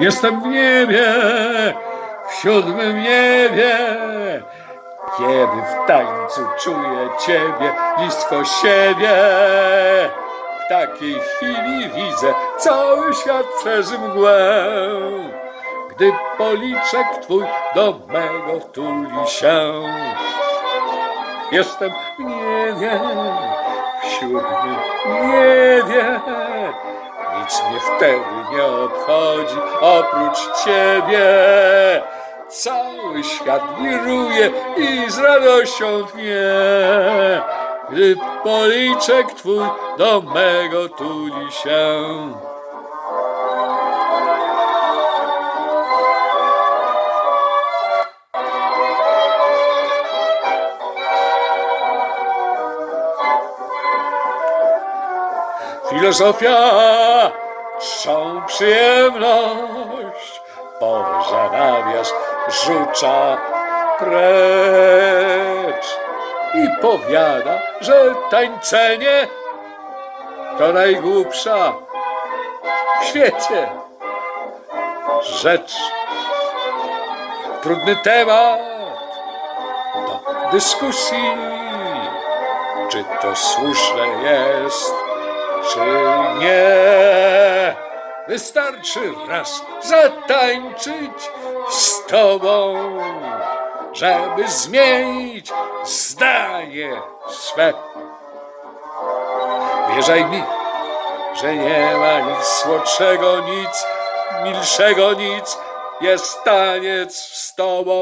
Jestem w niebie, w siódmym niebie. Kiedy w tańcu czuję Ciebie blisko siebie, w takiej chwili widzę cały świat przez mgłę. Gdy policzek Twój do mego tuli się, jestem w niebie, w siódmym niebie. Nic mnie wtedy nie obchodzi oprócz Ciebie. Cały świat wiruje i z radością tchnie, gdy policzek Twój do mego tuli się. Filozofia, trzą przyjemność, Boża nawias rzuca precz i powiada, że tańczenie to najgłupsza w świecie rzecz. Trudny temat do dyskusji, czy to słuszne jest, czy nie. Wystarczy raz zatańczyć z tobą, żeby zmienić zdanie swe. Wierzaj mi, że nie ma nic słodszego, nic milszego, nic jest taniec z tobą.